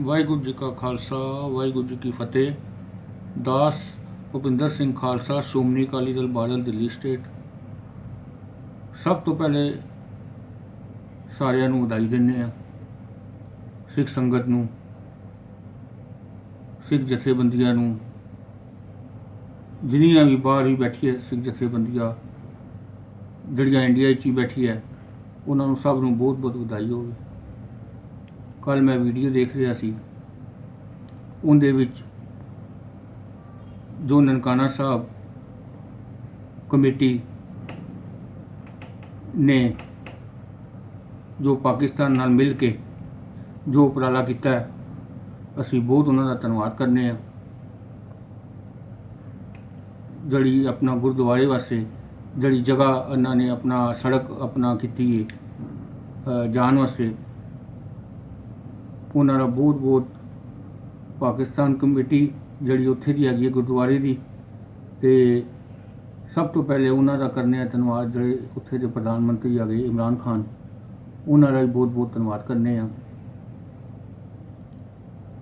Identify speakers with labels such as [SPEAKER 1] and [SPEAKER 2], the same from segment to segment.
[SPEAKER 1] ਵਾਹਿਗੁਰੂ ਜੀ ਕਾ ਖਾਲਸਾ, ਵਾਹਿਗੁਰੂ ਜੀ ਕੀ ਫਤਿਹ। ਦਾਸ ਭੁਪਿੰਦਰ ਸਿੰਘ ਖਾਲਸਾ, ਸ਼੍ਰੋਮਣੀ ਅਕਾਲੀ ਦਲ ਬਾਦਲ, ਦਿੱਲੀ ਸਟੇਟ ਸਭ ਤੋਂ ਪਹਿਲੇ ਸਾਰਿਆਂ ਨੂੰ ਵਧਾਈ ਦਿੰਦੇ ਆ ਸਿੱਖ ਸੰਗਤ ਨੂੰ, ਸਿੱਖ ਜਥੇਬੰਦੀਆਂ ਨੂੰ। ਜਿੰਨੀਆਂ ਵੀ ਬਾਹਰ ਵੀ ਬੈਠੀ ਹੈ, ਸਿੱਖ ਜਥੇਬੰਦੀਆਂ, ਜਿਹੜੀਆਂ ਇੰਡੀਆ 'ਚ ਹੀ ਬੈਠੀ ਹੈ, ਉਹਨਾਂ ਨੂੰ ਸਭ ਨੂੰ ਬਹੁਤ ਬਹੁਤ ਵਧਾਈ ਹੋਵੇ। ਕੱਲ ਮੈਂ ਵੀਡੀਓ ਦੇਖ ਰਿਹਾ ਸੀ। ਉਹਦੇ ਵਿੱਚ ਜੋ ਨਨਕਾਣਾ ਸਾਹਿਬ ਕਮੇਟੀ ਨੇ ਜੋ ਪਾਕਿਸਤਾਨ ਨਾਲ ਮਿਲ ਕੇ ਜੋ ਉਪਰਾਲਾ ਕੀਤਾ ਹੈ, ਅਸੀਂ ਬਹੁਤ ਉਹਨਾਂ ਦਾ ਧੰਨਵਾਦ ਕਰਨੇ ਆ ਜਿਹੜੀ ਆਪਣਾ ਗੁਰਦੁਆਰੇ ਵਾਸਤੇ ਜਿਹੜੀ ਜਗ੍ਹਾ ਉਹਨਾਂ ਨੇ ਆਪਣਾ ਸੜਕ ਆਪਣਾ ਕੀਤੀ ਹੈ ਜਾਣ ਵਾਸਤੇ ਉਹਨਾਂ ਦਾ ਬਹੁਤ ਬਹੁਤ ਪਾਕਿਸਤਾਨ ਕਮੇਟੀ ਜਿਹੜੀ ਉੱਥੇ ਦੀ ਹੈਗੀ ਹੈ ਗੁਰਦੁਆਰੇ ਦੀ ਤੇ ਸਭ ਤੋਂ ਪਹਿਲੇ ਉਹਨਾਂ ਦਾ ਕਰਨੇ ਆ ਧੰਨਵਾਦ ਜਿਹੜੇ ਉੱਥੇ ਦੇ ਪ੍ਰਧਾਨ ਮੰਤਰੀ ਆ ਗਏ ਇਮਰਾਨ ਖਾਨ, ਉਹਨਾਂ ਦਾ ਵੀ ਬਹੁਤ ਬਹੁਤ ਧੰਨਵਾਦ ਕਰਨੇ ਆ।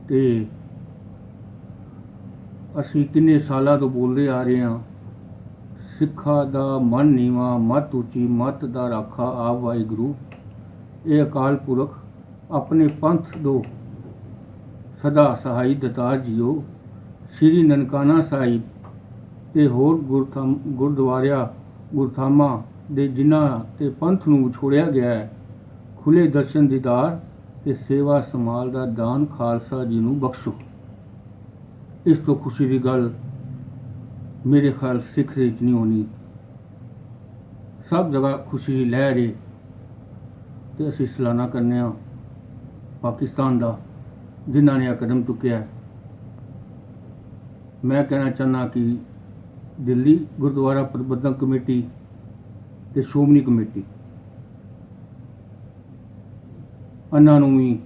[SPEAKER 1] ਤੇ ਅਸੀਂ ਕਿੰਨੇ ਸਾਲਾਂ ਤੋਂ ਬੋਲਦੇ ਆ ਰਹੇ ਹਾਂ, ਸਿੱਖਾਂ ਦਾ ਮਨ ਨੀਵਾ, ਮਤ ਉੱਚੀ, ਮਤ ਦਾ ਰਾਖਾ, ਆਪ ਵਾਹਿਗੁਰੂ, ਇਹ ਅਕਾਲ ਪੁਰਖ ਆਪਣੇ ਪੰਥ ਦੋ। ਸਦਾ ਸਹਾਈ ਦਤਾ ਜੀਓ ਸ੍ਰੀ ਨਨਕਾਣਾ ਸਾਹਿਬ ਤੇ ਹੋਰ ਗੁਰਥਾਮ, ਗੁਰਦੁਆਰਿਆਂ ਗੁਰਥਾਮਾਂ ਦੇ ਜਿਨ੍ਹਾਂ ਤੇ ਪੰਥ ਨੂੰ ਛੋੜਿਆ ਗਿਆ ਹੈ ਖੁੱਲੇ ਦਰਸ਼ਨ ਦੀਦਾਰ ਤੇ ਸੇਵਾ ਸੰਭਾਲ ਦਾ ਦਾਨ ਖਾਲਸਾ ਜੀ ਨੂੰ ਬਖਸ਼ੋ। ਇਸ ਤੋਂ ਖੁਸ਼ੀ ਦੀ ਗੱਲ ਮੇਰੇ ਖਿਆਲ ਸਿੱਖ ਦੇ ਵਿੱਚ ਨਹੀਂ ਹੋਣੀ ਸਭ ਜਗ੍ਹਾ ਖੁਸ਼ੀ ਦੀ ਲਹਿਰ ਹੈ ਤੇ ਅਸੀਂ ਸਲਾਨਾ ਕਰਨੇ ਆ ਪਾਕਿਸਤਾਨ ਦਾ, ਜਿਨ੍ਹਾਂ ਨੇ ਇਹ ਕਦਮ ਚੁੱਕਿਆ ਮੈਂ ਕਹਿਣਾ ਚਾਹੁੰਦਾ ਕਿ ਦਿੱਲੀ ਗੁਰਦੁਆਰਾ ਪ੍ਰਬੰਧਕ ਕਮੇਟੀ ਤੇ ਸ਼੍ਰੋਮਣੀ ਕਮੇਟੀ, ਇਹਨਾਂ ਨੂੰ ਵੀ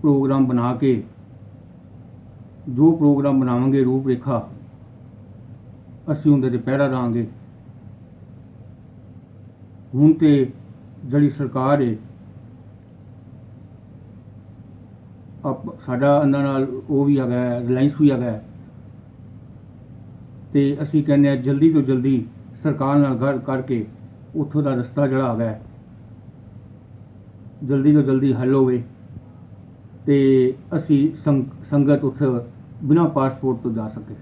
[SPEAKER 1] ਪ੍ਰੋਗਰਾਮ ਬਣਾ ਕੇ, ਜੋ ਪ੍ਰੋਗਰਾਮ ਬਣਾਵਾਂਗੇ ਰੂਪ ਰੇਖਾ ਅਸੀਂ ਉਹਦੇ ਤੇ ਪਹਿਰਾ ਦਾਂਗੇ। ਹੁਣ ਤੇ ਜਿਹੜੀ ਸਰਕਾਰ ਹੈ ਆਪ ਸਾਡਾ ਇਹਨਾਂ ਨਾਲ ਉਹ ਵੀ ਹੈਗਾ ਰਿਲਾਇੰਸ ਵੀ ਹੈਗਾ ਹੈ। ਤੇ ਅਸੀਂ ਕਹਿੰਦੇ ਆ ਜਲਦੀ ਤੋਂ ਜਲਦੀ ਸਰਕਾਰ ਨਾਲ ਗੱਲ ਕਰਕੇ ਉੱਥੋਂ ਦਾ ਰਸਤਾ ਜਿਹੜਾ ਹੈਗਾ ਜਲਦੀ ਤੋਂ ਜਲਦੀ ਹੱਲ ਹੋਵੇ ਤੇ ਅਸੀਂ ਸੰਗਤ ਉੱਥੇ ਬਿਨਾਂ ਪਾਸਪੋਰਟ ਤੋਂ ਜਾ ਸਕੇ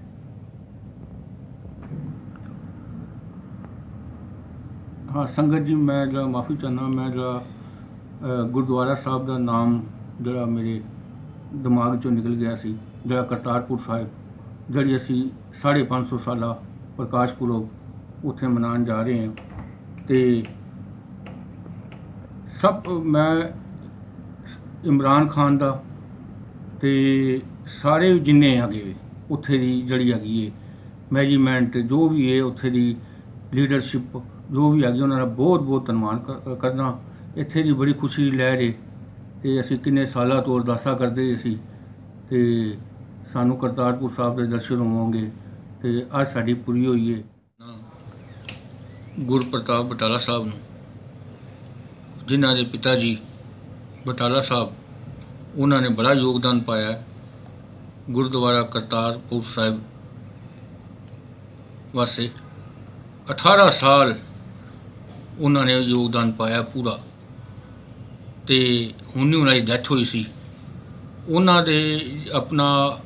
[SPEAKER 1] ਹਾਂ, ਸੰਗਤ ਜੀ, ਮੈਂ ਜਿਹੜਾ ਮਾਫੀ ਚਾਹੁੰਦਾ, ਮੈਂ ਜਿਹੜਾ ਗੁਰਦੁਆਰਾ ਸਾਹਿਬ ਦਾ ਨਾਮ ਜਿਹੜਾ ਮੇਰੇ ਦਿਮਾਗ ਚੋਂ ਨਿਕਲ ਗਿਆ ਸੀ, ਜਿਹੜਾ ਕਰਤਾਰਪੁਰ ਸਾਹਿਬ, ਜਿਹੜੀ ਅਸੀਂ 550 ਸਾਲਾ ਪ੍ਰਕਾਸ਼ ਪੁਰਬ ਉੱਥੇ ਮਨਾਉਣ ਜਾ ਰਹੇ ਹਾਂ। ਤੇ ਸਭ, ਮੈਂ ਇਮਰਾਨ ਖਾਨ ਦਾ ਤੇ ਸਾਰੇ ਜਿੰਨੇ ਹੈਗੇ ਉੱਥੇ ਦੀ ਜਿਹੜੀ ਹੈਗੀ ਹੈ ਮੈਜੀਮੈਂਟ ਜੋ ਵੀ ਹੈ ਉੱਥੇ ਦੀ ਲੀਡਰਸ਼ਿਪ, ਜੋ ਵੀ ਹੈਗੀ, ਉਹਨਾਂ ਦਾ ਬਹੁਤ ਬਹੁਤ ਧੰਨਵਾਦ ਕਰ- ਕਰਨਾ ਇੱਥੇ ਦੀ ਬੜੀ ਖੁਸ਼ੀ ਦੀ ਲਹਿਰ ਹੈ ਤੇ ਅਸੀਂ ਕਿੰਨੇ ਸਾਲਾਂ ਤੋਂ ਅਰਦਾਸਾਂ ਕਰਦੇ ਸੀ ਤੇ ਸਾਨੂੰ ਕਰਤਾਰਪੁਰ ਸਾਹਿਬ ਦੇ ਦਰਸ਼ਨ ਹੋਣਗੇ ਤੇ ਅੱਜ ਸਾਡੀ ਪੂਰੀ ਹੋਈ ਹੈ ਗੁਰਪ੍ਰਤਾਪ ਬਟਾਲਾ ਸਾਹਿਬ ਨੂੰ, ਜਿਨ੍ਹਾਂ ਦੇ ਪਿਤਾ ਜੀ ਬਟਾਲਾ ਸਾਹਿਬ, ਉਹਨਾਂ ਨੇ ਬੜਾ ਯੋਗਦਾਨ ਪਾਇਆ ਗੁਰਦੁਆਰਾ ਕਰਤਾਰਪੁਰ ਸਾਹਿਬ ਵਾਸਤੇ। 18 ਸਾਲ ਉਹਨਾਂ ਨੇ ਯੋਗਦਾਨ ਪਾਇਆ ਪੂਰਾ। ਤੇ ਹੁਣ ਉਹਨਾਂ ਦੀ ਡੈਥ ਹੋਈ ਸੀ। ਉਹਨਾਂ ਦੇ ਆਪਣਾ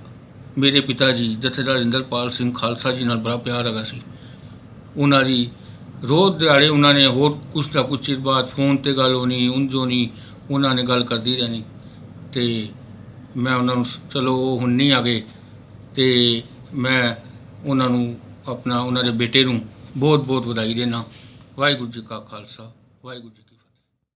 [SPEAKER 1] ਮੇਰੇ ਪਿਤਾ ਜੀ, ਜਥੇਦਾਰ ਇੰਦਰਪਾਲ ਸਿੰਘ ਖਾਲਸਾ ਜੀ ਨਾਲ ਬੜਾ ਪਿਆਰ ਹੈਗਾ ਸੀ। ਉਹਨਾਂ ਦੀ ਰੋਜ਼ ਦਿਹਾੜੇ ਉਹਨਾਂ ਨੇ ਹੋਰ ਕੁਛ ਨਾ ਕੁਛ ਚਿਰ ਬਾਅਦ ਫੋਨ ਤੇ ਗੱਲ ਹੋਣੀ, ਉਂਝੋ ਨਹੀਂ ਉਹਨਾਂ ਨੇ ਗੱਲ ਕਰਦੀ ਰਹਿਣੀ। ਤੇ ਮੈਂ ਉਹਨਾਂ ਨੂੰ ਚਲੋ ਉਹ ਹੁਣ ਨਹੀਂ ਆ ਗਏ। ਤੇ ਮੈਂ ਉਹਨਾਂ ਨੂੰ ਆਪਣਾ, ਉਹਨਾਂ ਦੇ ਬੇਟੇ ਨੂੰ ਬਹੁਤ ਬਹੁਤ ਵਧਾਈ ਦੇਣਾ ਵਾਹਿਗੁਰੂ ਜੀ ਕਾ ਖਾਲਸਾ, ਵਾਹਿਗੁਰੂ ਜੀ